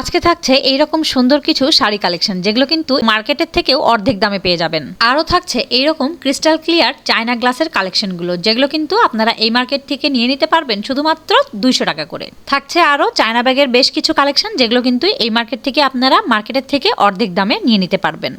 আজকে থাকছে এইরকম সুন্দর কিছু শাড়ি কালেকশন, যেগুলো কিন্তু মার্কেটের থেকেও অর্ধেক দামে পেয়ে যাবেন। আরও থাকছে এইরকম ক্রিস্টাল ক্লিয়ার চায়না গ্লাসের কালেকশনগুলো, যেগুলো কিন্তু আপনারা এই মার্কেট থেকে নিয়ে নিতে পারবেন শুধুমাত্র দুইশো টাকা করে। থাকছে আরও চায়না ব্যাগের বেশ কিছু কালেকশন, যেগুলো কিন্তু এই মার্কেট থেকে আপনারা মার্কেটের থেকে অর্ধেক দামে নিয়ে নিতে পারবেন।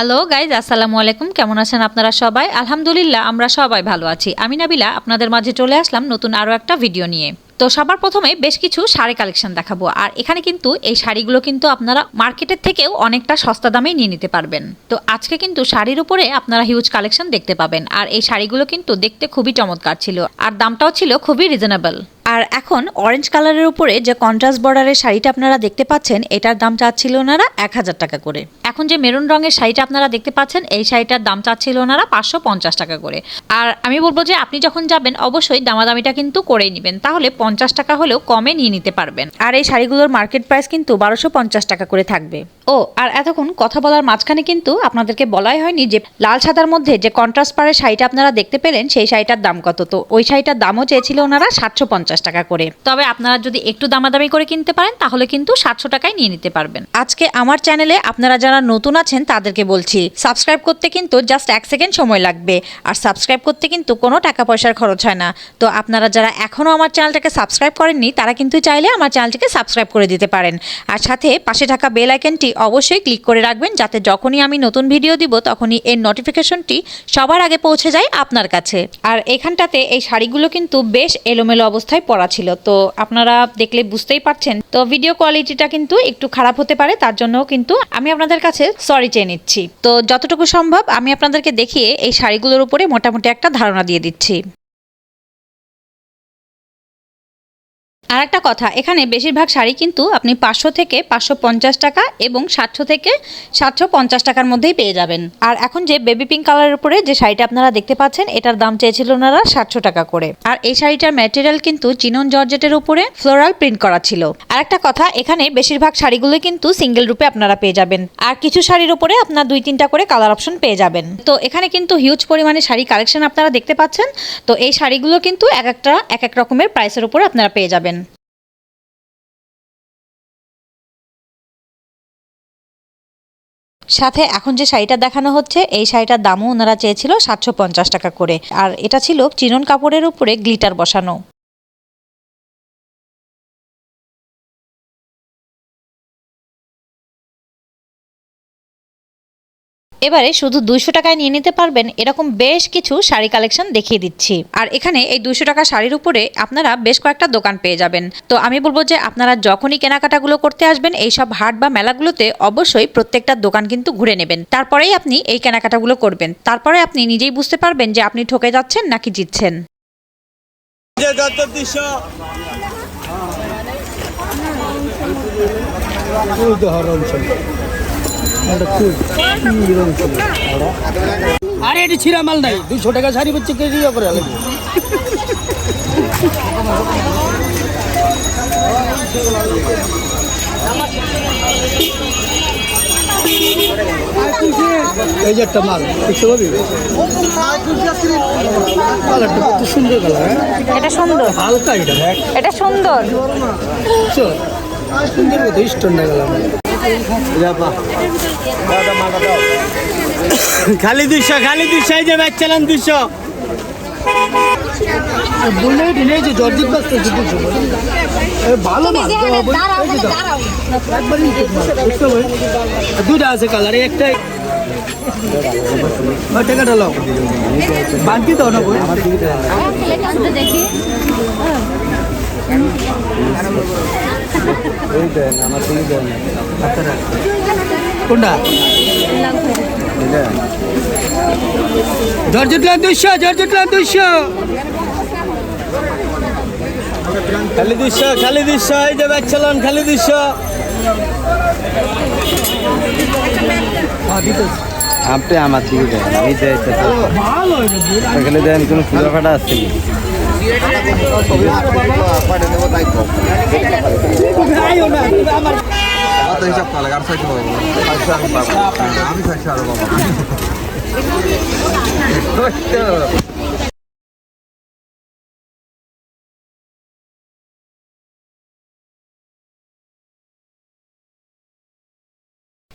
হ্যালো গাইজ আসসালামু আলাইকুম। কেমন আছেন আপনারা সবাই? আলহামদুলিল্লাহ, আমরা সবাই ভালো আছি। আমি নাবিলা, আপনাদের মাঝে চলে আসলাম নতুন আরও একটা ভিডিও নিয়ে। তো সবার প্রথমে বেশ কিছু শাড়ি কালেকশন দেখাবো। আর এখানে কিন্তু এই শাড়িগুলো কিন্তু আপনারা মার্কেটের থেকেও অনেকটা সস্তা দামে নিয়ে নিতে পারবেন। তো আজকে কিন্তু শাড়ির উপরে আপনারা হিউজ কালেকশন দেখতে পাবেন। আর এই শাড়িগুলো কিন্তু দেখতে খুবই চমৎকার ছিল। আর দামটাও ছিল খুবই রিজনেবল আর এখন অরেঞ্জ কালারের উপরে যে কন্ট্রাস্ট বর্ডারের শাড়িটা আপনারা দেখতে পাচ্ছেন, এটার দাম চাচ্ছিল ওনারা এক হাজার টাকা করে। এখন যে মেরুন রঙের শাড়িটা আপনারা দেখতে পাচ্ছেন, এই শাড়িটার দাম চাচ্ছিল ওনারা পাঁচশো পঞ্চাশ টাকা করে। আর আমি বলব যে, আপনি যখন যাবেন, অবশ্যই দামাদামিটা কিন্তু করেই নেবেন। তাহলে পঞ্চাশ টাকা হলেও কমে নিয়ে নিতে পারবেন। আর এই শাড়িগুলোর মার্কেট প্রাইস কিন্তু বারোশো পঞ্চাশ টাকা করে থাকবে। ও, আর এতক্ষণ কথা বলার মাঝখানে কিন্তু আপনাদেরকে বলাই হয়নি যে লাল সাদার মধ্যে যে কন্ট্রাস্ট পাড়ের শাড়িটা আপনারা দেখতে পেলেন, সেই শাড়িটার দাম কত? তো ওই শাড়িটার দামও চেয়েছিল ওনারা সাতশো পঞ্চাশ টাকা করে। তবে আপনারা যদি একটু দামাদামি করে কিনতে পারেন, তাহলে কিন্তু সাতশো টাকায় নিয়ে নিতে পারবেন। আজকে আমার চ্যানেলে আপনারা যারা নতুন আছেন, তাদেরকে বলছি সাবস্ক্রাইব করতে কিন্তু জাস্ট এক সেকেন্ড সময় লাগবে। আর সাবস্ক্রাইব করতে কিন্তু কোনো টাকা পয়সার খরচ হয় না। তো আপনারা যারা এখনও আমার চ্যানেলটাকে সাবস্ক্রাইব করেননি, তারা কিন্তু চাইলে আমার চ্যানেলটিকে সাবস্ক্রাইব করে দিতে পারেন। আর সাথে পাশে থাকা বেল আইকনটি অবশ্যই ক্লিক করে রাখবেন, যাতে যখনই আমি নতুন ভিডিও দিব তখনই এর নোটিফিকেশনটি সবার আগে পৌঁছে যায় আপনার কাছে। আর এখানটাতে এই শাড়িগুলো কিন্তু বেশ এলোমেলো অবস্থায় পড়া ছিল। তো আপনারা দেখলে বুঝতেই পারছেন। তো ভিডিও কোয়ালিটিটা কিন্তু একটু খারাপ হতে পারে, তার জন্যও কিন্তু আমি আপনাদের কাছে সরি চেয়ে নিচ্ছি। তো যতটুকু সম্ভব আমি আপনাদেরকে দেখিয়ে এই শাড়িগুলোর উপরে মোটামুটি একটা ধারণা দিয়ে দিচ্ছি। আর একটা কথা, এখানে বেশিরভাগ শাড়ি কিন্তু আপনি পাঁচশো থেকে পাঁচশো পঞ্চাশ টাকা এবং সাতশো থেকে সাতশো পঞ্চাশ টাকার মধ্যেই পেয়ে যাবেন। আর এখন যে বেবি পিঙ্ক কালারের উপরে যে শাড়িটা আপনারা দেখতে পাচ্ছেন, এটার দাম চেয়েছিল ওনারা সাতশো টাকা করে। আর এই শাড়িটার ম্যাটেরিয়াল কিন্তু চিনন জর্জেটের উপরে ফ্লোরাল প্রিন্ট করা ছিল। আর একটা কথা, এখানে বেশিরভাগ শাড়িগুলো কিন্তু সিঙ্গেল রূপে আপনারা পেয়ে যাবেন। আর কিছু শাড়ির উপরে আপনার দুই তিনটা করে কালার অপশন পেয়ে যাবেন। তো এখানে কিন্তু হিউজ পরিমাণে শাড়ি কালেকশন আপনারা দেখতে পাচ্ছেন। তো এই শাড়িগুলো কিন্তু এক একটা, এক এক রকমের প্রাইসের উপরে আপনারা পেয়ে যাবেন। সাথে এখন যে শাড়িটা দেখানো হচ্ছে, এই শাড়িটার দামও ওনারা চেয়েছিল সাতশো পঞ্চাশ টাকা করে। আর এটা ছিল চিরন কাপড়ের উপরে গ্লিটার বসানো। এবারে শুধু দুইশো টাকায় নিয়ে নিতে পারবেন এরকম বেশ কিছু শাড়ি কালেকশন দেখিয়ে দিচ্ছি। আর এখানে এই দুইশো টাকা শাড়ির উপরে আপনারা বেশ কয়েকটা দোকান পেয়ে যাবেন। তো আমি বলব যে আপনারা যখনই কেনাকাটাগুলো করতে আসবেন এইসব হাট বা মেলাগুলোতে অবশ্যই প্রত্যেকটা দোকান কিন্তু ঘুরে নেবেন। তারপরেই আপনি এই কেনাকাটাগুলো করবেন। তারপরে আপনি নিজেই বুঝতে পারবেন যে আপনি ঠকে যাচ্ছেন নাকি জিতছেন। আরে এটি ছিঁড়া মাল নাই। দুশো টাকা শাড়ি হচ্ছে কেজি করে লাগবে এই যে একটা মাল বুঝতে পারবি কালারটা কত সুন্দর কালার হ্যাঁ? এটা সুন্দর। হালকা এটা এটা সুন্দর? সুন্দর মতো স্টোন না গেলাম খালি দুশো খালি দুশো এই যে দুশো। জর্জিত বাস দুশো। ভালো মাল। তো বল- এই যে দাও। একবার নিতে মাল, বুঝতে পারবে? দুটা আছে কালার একটাই। ওই টাকাটা লাও। বাকি দাও না কোনটা? দুইশো খালি দুশো খালি দুশো এই যে খালি দুশো আপনি আমার দিকে দেন আমি দেন কোনো ফুলো কাটা আমার হিসাব তাহলে আর ছয়শো আমি ছয়শো আরও বাবা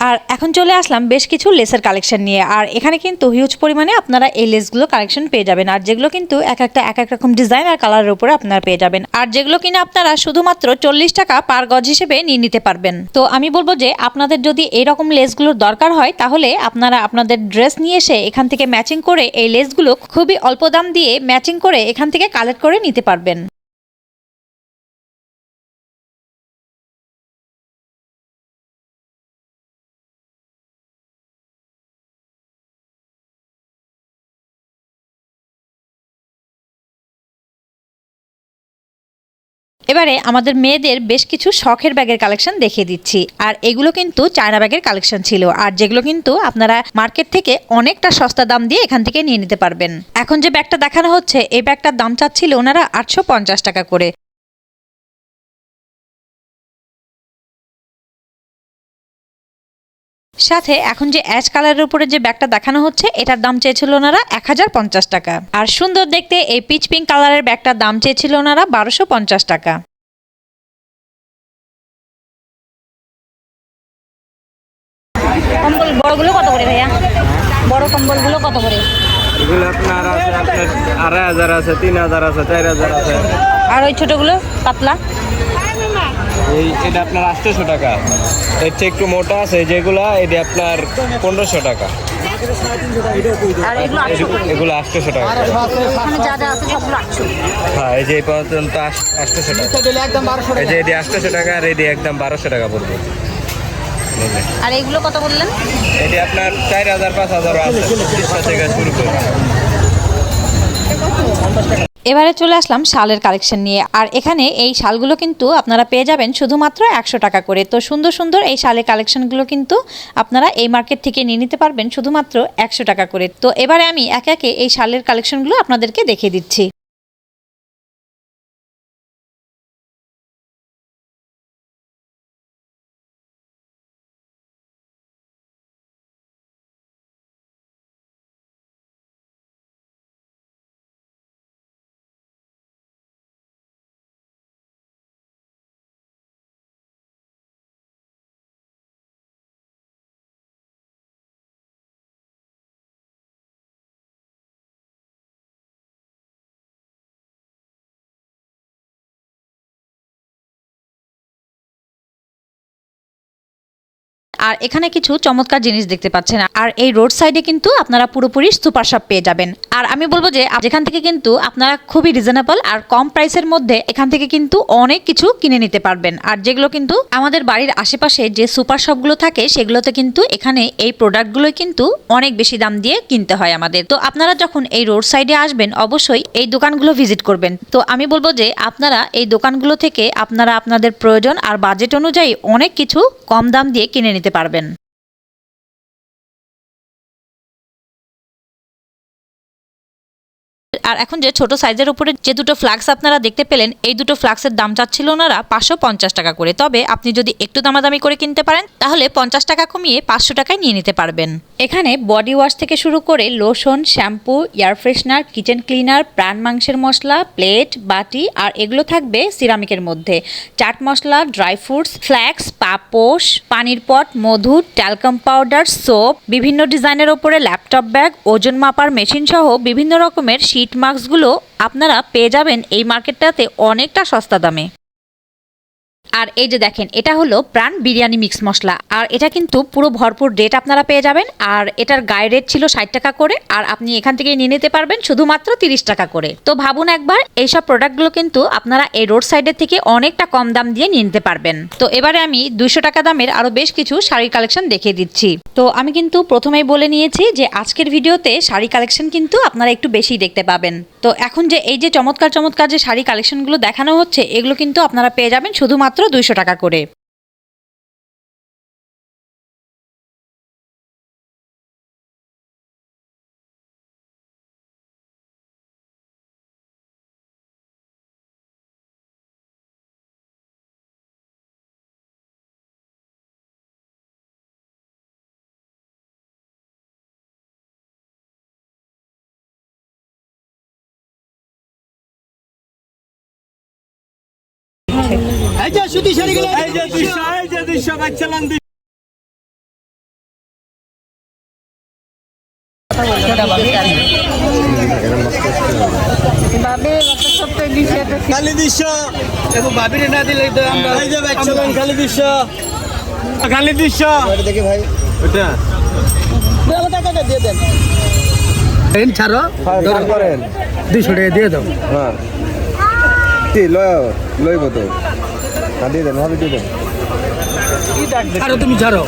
আর এখন চলে আসলাম বেশ কিছু লেসের কালেকশন নিয়ে। আর এখানে কিন্তু হিউজ পরিমাণে আপনারা এই লেসগুলো কালেকশন পেয়ে যাবেন। আর যেগুলো কিন্তু এক একটা, এক এক রকম ডিজাইন আর কালারের উপরে আপনারা পেয়ে যাবেন। আর যেগুলো কিনা আপনারা শুধুমাত্র চল্লিশ টাকা পার গজ হিসেবে নিয়ে নিতে পারবেন। তো আমি বলব যে, আপনাদের যদি এইরকম লেসগুলোর দরকার হয়, তাহলে আপনারা আপনাদের ড্রেস নিয়ে এসে এখান থেকে ম্যাচিং করে এই লেসগুলো খুবই অল্প দাম দিয়ে ম্যাচিং করে এখান থেকে কালেক্ট করে নিতে পারবেন। এবারে আমাদের মেয়েদের বেশ কিছু শখের ব্যাগের কালেকশন দেখিয়ে দিচ্ছি। আর এগুলো কিন্তু চায়না ব্যাগের কালেকশন ছিল। আর যেগুলো কিন্তু আপনারা মার্কেট থেকে অনেকটা সস্তা দাম দিয়ে এখান থেকে নিয়ে নিতে পারবেন। এখন যে ব্যাগটা দেখানো হচ্ছে, এই ব্যাগটার দাম চাচ্ছিল ওনারা আটশো পঞ্চাশ টাকা করে। সাথে এখন যে অ্যাশ কালারের উপরে যে ব্যাগটা দেখানো হচ্ছে এটার দাম চেয়েছিল ওনারা এক হাজার পঞ্চাশ টাকা। আর সুন্দর দেখতে এই পিচ পিঙ্ক কালারের ব্যাগটার দাম চেয়েছিল ওনারা বারোশো পঞ্চাশ টাকা। কম্বল বড়গুলো কত করে ভাইয়া? বড় কম্বলগুলো কত করে? এগুলো আপনার আছে আপনার আড়াই হাজার আছে তিন হাজার আছে চার হাজার আছে। আর ওই ছোটগুলো পাতলা? এই এটা আপনার আটশোশো টাকা। এর চেয়ে একটু মোটা আছে যেগুলা এটা আপনার পনেরোশো টাকা। এগুলো আটশো আটশোশো টাকা। হ্যাঁ এই যে এই পর্যন্ত আটশোশো টাকা। এই যে এটি আটশোশো টাকা আর এটি একদম বারোশো টাকা পড়বে? আর এগুলো কত বললেন? এটি আপনার চার হাজার পাঁচ হাজার আছে। থেকে শুরু করে। এবারে চলে আসলাম শালের কালেকশন নিয়ে। আর এখানে এই শালগুলো কিন্তু আপনারা পেয়ে যাবেন শুধুমাত্র একশো টাকা করে। তো সুন্দর সুন্দর এই শালের কালেকশনগুলো কিন্তু আপনারা এই মার্কেট থেকে নিয়ে নিতে পারবেন শুধুমাত্র একশো টাকা করে। তো এবারে আমি একে একে এই শালের কালেকশনগুলো আপনাদেরকে দেখিয়ে দিচ্ছি। আর এখানে কিছু চমৎকার জিনিস দেখতে পাচ্ছেন। আর এই রোড সাইডে কিন্তু আপনারা পুরোপুরি সুপার শপ পেয়ে যাবেন। আর আমি বলব যে যেখান থেকে কিন্তু আপনারা খুবই রিজনেবল আর কম প্রাইসের মধ্যে এখান থেকে কিন্তু অনেক কিছু কিনে নিতে পারবেন। আর যেগুলো কিন্তু আমাদের বাড়ির আশেপাশে যে সুপার শপগুলো থাকে, সেগুলোতে কিন্তু এখানে এই প্রোডাক্টগুলোই কিন্তু অনেক বেশি দাম দিয়ে কিনতে হয় আমাদের। তো আপনারা যখন এই রোড সাইডে আসবেন, অবশ্যই এই দোকানগুলো ভিজিট করবেন। তো আমি বলব যে, আপনারা এই দোকানগুলো থেকে আপনারা আপনাদের প্রয়োজন আর বাজেট অনুযায়ী অনেক কিছু কম দাম দিয়ে কিনে নিতে পারবেন। আর এখন যে ছোট সাইজের উপরে যে দুটো ফ্লাক্স আপনারা দেখতে পেলেন, এই দুটো ফ্লাক্সের দাম চাচ্ছিল ওনারা পাঁচশো পঞ্চাশ টাকা করে। তবে আপনি যদি একটু দামাদামি করে কিনতে পারেন, তাহলে পঞ্চাশ টাকা কমিয়ে পাঁচশো টাকায় নিয়ে নিতে পারবেন। এখানে বডি ওয়াশ থেকে শুরু করে lotion, shampoo, air freshener, kitchen cleaner, Pran মাংসের মশলা, প্লেট, বাটি আর এগুলো থাকবে সিরামিকের মধ্যে। Chaat masala, dry fruits, flax, পাপোশ, পানির পট, মধু, ট্যালকাম পাউডার, সোপ, বিভিন্ন ডিজাইনের ওপরে ল্যাপটপ ব্যাগ, ওজন মাপার মেশিন সহ বিভিন্ন রকমের শীট মাস্কগুলো আপনারা পেয়ে যাবেন এই মার্কেটটাতে অনেকটা সস্তা দামে। আর এই যে দেখেন, এটা হলো প্রাণ বিরিয়ানি মিক্স মশলা। আর এটা কিন্তু পুরো ভরপুর রেট আপনারা পেয়ে যাবেন। আর এটার গায়ে রেট ছিল ষাট টাকা করে, আর আপনি এখান থেকে নিয়ে নিতে পারবেন শুধুমাত্র তিরিশ টাকা করে। তো ভাবুন একবার, এইসব প্রোডাক্টগুলো কিন্তু আপনারা এই রোড সাইডের থেকে অনেকটা কম দাম দিয়ে নিয়ে নিতে পারবেন। তো এবারে আমি দুইশো টাকা দামের আরও বেশ কিছু শাড়ির কালেকশন দেখিয়ে দিচ্ছি। তো আমি কিন্তু প্রথমেই বলে নিয়েছি যে, আজকের ভিডিওতে শাড়ি কালেকশন কিন্তু আপনারা একটু বেশি দেখতে পাবেন। তো এখন যে এই যে চমৎকার চমৎকার যে শাড়ি কালেকশনগুলো দেখানো হচ্ছে, এগুলো কিন্তু আপনারা পেয়ে যাবেন শুধুমাত্র দুইশো টাকা করে। এই যে সুতি শাড়িগুলো এই যে দৃশ্য এই যে দৃশ্য বাচ্চালান খালি দৃশ্য এবং বাবিরে না দিলে তো আমরা এই যে বাচ্চালান খালি দৃশ্য হ্যাঁ, টাকা দিয়ে দাও। হ্যাঁ। লইব তো? হ্যাঁ দিয়ে দেন ভাবি দিয়ে দেন। আরে তুমি ছাড়ো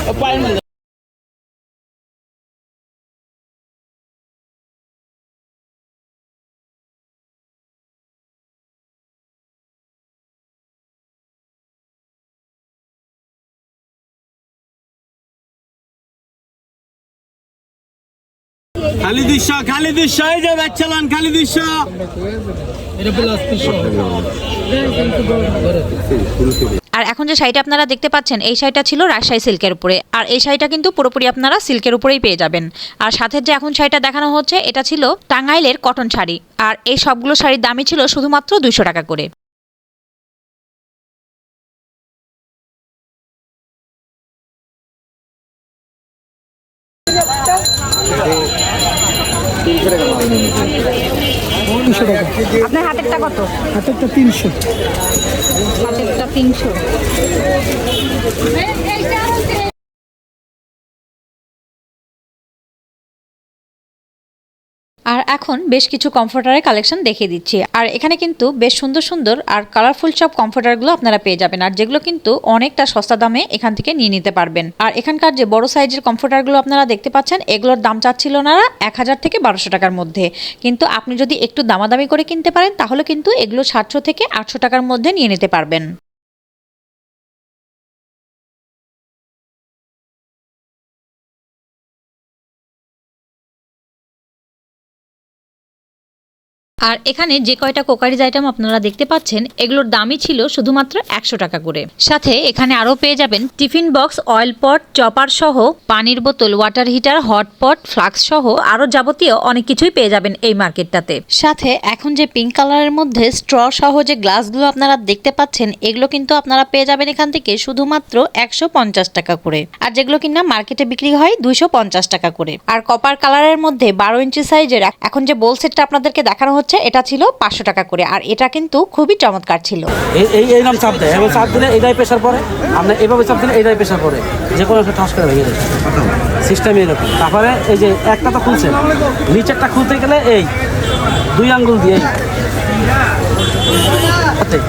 খালি দৃশ্য খালি দৃশ্য এই যে খালি দৃশ্য আর এখন যে শাড়িটা আপনারা দেখতে পাচ্ছেন, এই শাড়িটা ছিল রাজশাহী সিল্কের উপরে। আর এই শাড়িটা কিন্তু পুরোপুরি আপনারা সিল্কের উপরেই পেয়ে যাবেন। আর সাথে যে এখন শাড়িটা দেখানো হচ্ছে, এটা ছিল টাঙ্গাইলের কটন শাড়ি। আর এই সবগুলো শাড়ির দামই ছিল শুধুমাত্র দুইশো টাকা করে। আপনার হাতেরটা কত? হাতেরটা তিনশো। হাতেরটা তিনশো। আর এখন বেশ কিছু কমফোর্টারের কালেকশন দেখিয়ে দিচ্ছি। আর এখানে কিন্তু বেশ সুন্দর সুন্দর আর কালারফুল সব কমফোর্টারগুলো আপনারা পেয়ে যাবেন। আর যেগুলো কিন্তু অনেকটা সস্তা দামে এখান থেকে নিয়ে নিতে পারবেন। আর এখানকার যে বড় সাইজের কমফোর্টারগুলো আপনারা দেখতে পাচ্ছেন, এগুলোর দাম চাচ্ছিল ওনারা এক হাজার থেকে বারোশো টাকার মধ্যে। কিন্তু আপনি যদি একটু দামাদামি করে কিনতে পারেন, তাহলে কিন্তু এগুলো সাতশো থেকে আটশো টাকার মধ্যে নিয়ে নিতে পারবেন। আর এখানে যে কয়টা কোকারিজ আইটেম আপনারা দেখতে পাচ্ছেন, এগুলোর দামই ছিল শুধুমাত্র একশো টাকা করে। সাথে এখানে আরও পেয়ে যাবেন tiffin box oil pot chopper সহ, পানির বোতল ওয়াটার হিটার হটপট ফ্লাক্স সহ আরও যাবতীয় অনেক কিছুই পেয়ে যাবেন এই মার্কেটটাতে। সাথে এখন যে পিঙ্ক কালারের মধ্যে স্ট্র সহ যে গ্লাসগুলো আপনারা দেখতে পাচ্ছেন, এগুলো কিন্তু আপনারা পেয়ে যাবেন এখান থেকে শুধুমাত্র একশো পঞ্চাশ টাকা করে। আর যেগুলো কিনা মার্কেটে বিক্রি হয়, দুইশো পঞ্চাশ টাকা করে। আর কপার কালারের মধ্যে বারো ইঞ্চি সাইজের এখন যে বোল সেটটা আপনাদেরকে দেখানো হচ্ছে এটা ছিল পাঁচশো টাকা করে আর এটা কিন্তু খুবই চমৎকার ছিল। এই এই এইরকম চাপ দেয়। এবং চাপ দিলে এইটাই প্রেশার পড়ে আমরা এইভাবে চাপ দিলে এইটাই প্রেশার পড়ে যে কোনো একটা ঠাস করে ভেঙে দেয়। সিস্টেম এরকম তারপরে এই যে একটা তো খুলছে। নিচেরটা খুলতে গেলে এই দুই আঙ্গুল দিয়ে এই।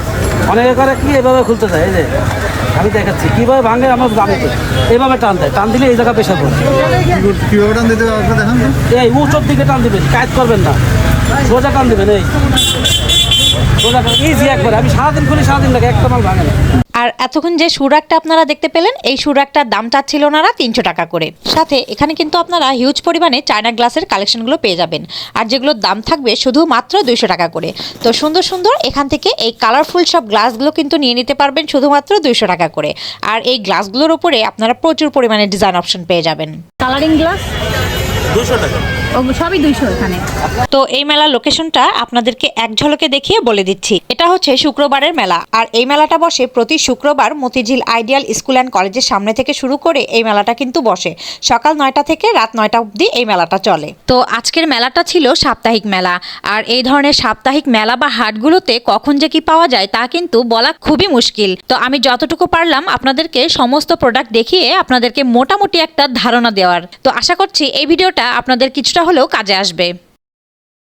অনেকে করে কি এভাবে খুলতে চায়? এই যে আমি দেখাচ্ছি। কীভাবে ভাঙে আমার জানি তো। এইভাবে টান দেয়। টান দিলে এই জায়গা প্রেশার পড়ে কীভাবে টান দিতে এই উঁচুর দিকে টান দিবেন। কাজ করবেন না। সোজা টান দিবেন এই। সোজা ইজি একবারে আমি সারাদিন খুলি সারাদিন লাগে একটা মাল ভাঙে না। আর এতক্ষণ যে সুরাকটা আপনারা দেখতে পেলেন এই সুরাকটার দাম চাচ্ছিল ওনারা তিনশো টাকা করে। সাথে এখানে কিন্তু আপনারা হিউজ পরিমাণে চায়না গ্লাসের কালেকশনগুলো পেয়ে যাবেন। আর যেগুলোর দাম থাকবে শুধু মাত্র দুইশো টাকা করে। তো সুন্দর সুন্দর এখান থেকে এই কালারফুল সব গ্লাসগুলো কিন্তু নিয়ে নিতে পারবেন শুধুমাত্র দুইশো টাকা করে। আর এই গ্লাসগুলোর উপরে আপনারা প্রচুর পরিমাণে ডিজাইন অপশন পেয়ে যাবেন। কালারিং গ্লাস দুশো টাকা। সবই দুইশো এখানে। তো এই মেলার লোকেশনটা আপনাদেরকে এক ঝলকে দেখিয়ে বলে দিচ্ছি। এটা হচ্ছে শুক্রবারের মেলা। আর এই মেলাটা বসে প্রতি শুক্রবার মতিঝিল আইডিয়াল স্কুল অ্যান্ড কলেজের সামনে থেকে শুরু করে এই মেলাটা কিন্তু বসে। সকাল নয়টা থেকে রাত নয়টা অবধি এই মেলাটা চলে। তো আজকের মেলাটা ছিল সাপ্তাহিক মেলা। আর এই ধরনের সাপ্তাহিক মেলা বা হাটগুলোতে কখন যে কি পাওয়া যায় তা কিন্তু বলা খুবই মুশকিল। তো আমি যতটুকু পারলাম আপনাদেরকে সমস্ত প্রোডাক্ট দেখিয়ে আপনাদেরকে মোটামুটি একটা ধারণা দেওয়ার। তো আশা করছি এই ভিডিওটা আপনাদের কিছুটা হলেও কাজে আসবে।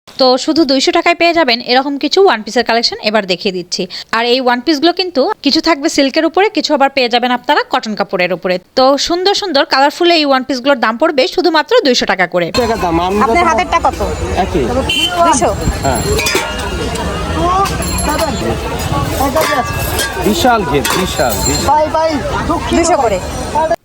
তো শুধু দুইশো টাকায় পেয়ে যাবেন এরকম কিছু ওয়ান পিসের কালেকশন এবার দেখিয়ে দিচ্ছি। আর এই ওয়ান পিসগুলো কিন্তু কিছু থাকবে সিল্কের উপরে কিছু আবার পেয়ে যাবেন আপনারা কটন কাপড়ের উপরে। তো সুন্দর সুন্দর কালারফুল এই ওয়ান পিসগুলোর দাম পড়বে শুধুমাত্র দুইশো টাকা করে। আপনার হাতেরটা কত? হ্যাঁ। বিশাল ঘের বিশাল বিশাল। করে।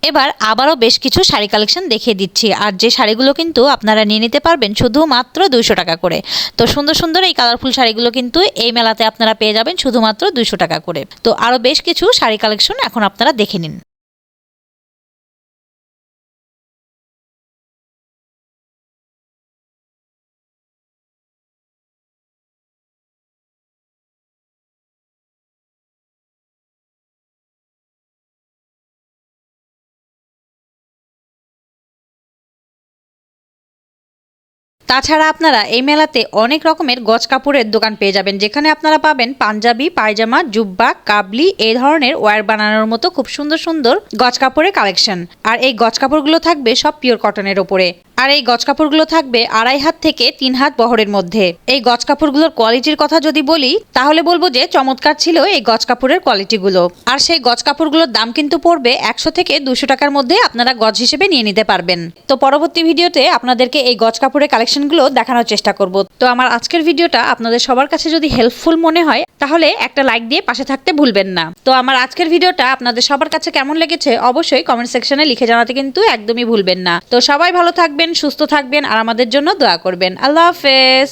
এবার আবারও বেশ কিছু শাড়ি কালেকশন দেখিয়ে দিচ্ছি আর যে শাড়িগুলো কিন্তু আপনারা নিয়ে নিতে পারবেন শুধুমাত্র দুইশো টাকা করে। তো সুন্দর সুন্দর এই কালারফুল শাড়িগুলো কিন্তু এই মেলাতে আপনারা পেয়ে যাবেন শুধুমাত্র দুইশো টাকা করে। তো আরও বেশ কিছু শাড়ি কালেকশন এখন আপনারা দেখে নিন। তাছাড়া আপনারা এই মেলাতে অনেক রকমের গজ কাপড়ের দোকান পেয়ে যাবেন, যেখানে আপনারা পাবেন পাঞ্জাবি, পায়জামা, জুব্বা, কাবলি, এই ধরনের ওয়ার বানানোর মতো খুব সুন্দর সুন্দর গজ কাপড়ের কালেকশন। আর এই গজ কাপড়গুলো থাকবে সব পিওর কটনের ওপরে। আর এই গজ কাপড়গুলো থাকবে আড়াই হাত থেকে তিন হাত বহরের মধ্যে। এই গজ কাপড়গুলোর কোয়ালিটির কথা যদি বলি, তাহলে বলব যে চমৎকার ছিল এই গজ কাপড়ের কোয়ালিটিগুলো। আর সেই গজ কাপড়গুলোর দাম কিন্তু পড়বে একশো থেকে দুশো টাকার মধ্যে আপনারা গজ হিসেবে নিয়ে নিতে পারবেন। তো পরবর্তী ভিডিওতে আপনাদেরকে এই গজ কাপড়ের কালেকশনগুলো দেখানোর চেষ্টা করব। তো আমার আজকের ভিডিওটা আপনাদের সবার কাছে যদি হেল্পফুল মনে হয়, তাহলে একটা লাইক দিয়ে পাশে থাকতে ভুলবেন না। তো আমার আজকের ভিডিওটা আপনাদের সবার কাছে কেমন লেগেছে, অবশ্যই কমেন্ট সেকশনে লিখে জানাতে কিন্তু একদমই ভুলবেন না। তো সবাই ভালো থাকবেন সুস্থ থাকবেন আর আমাদের জন্য দোয়া করবেন। আল্লাহ হাফেজ।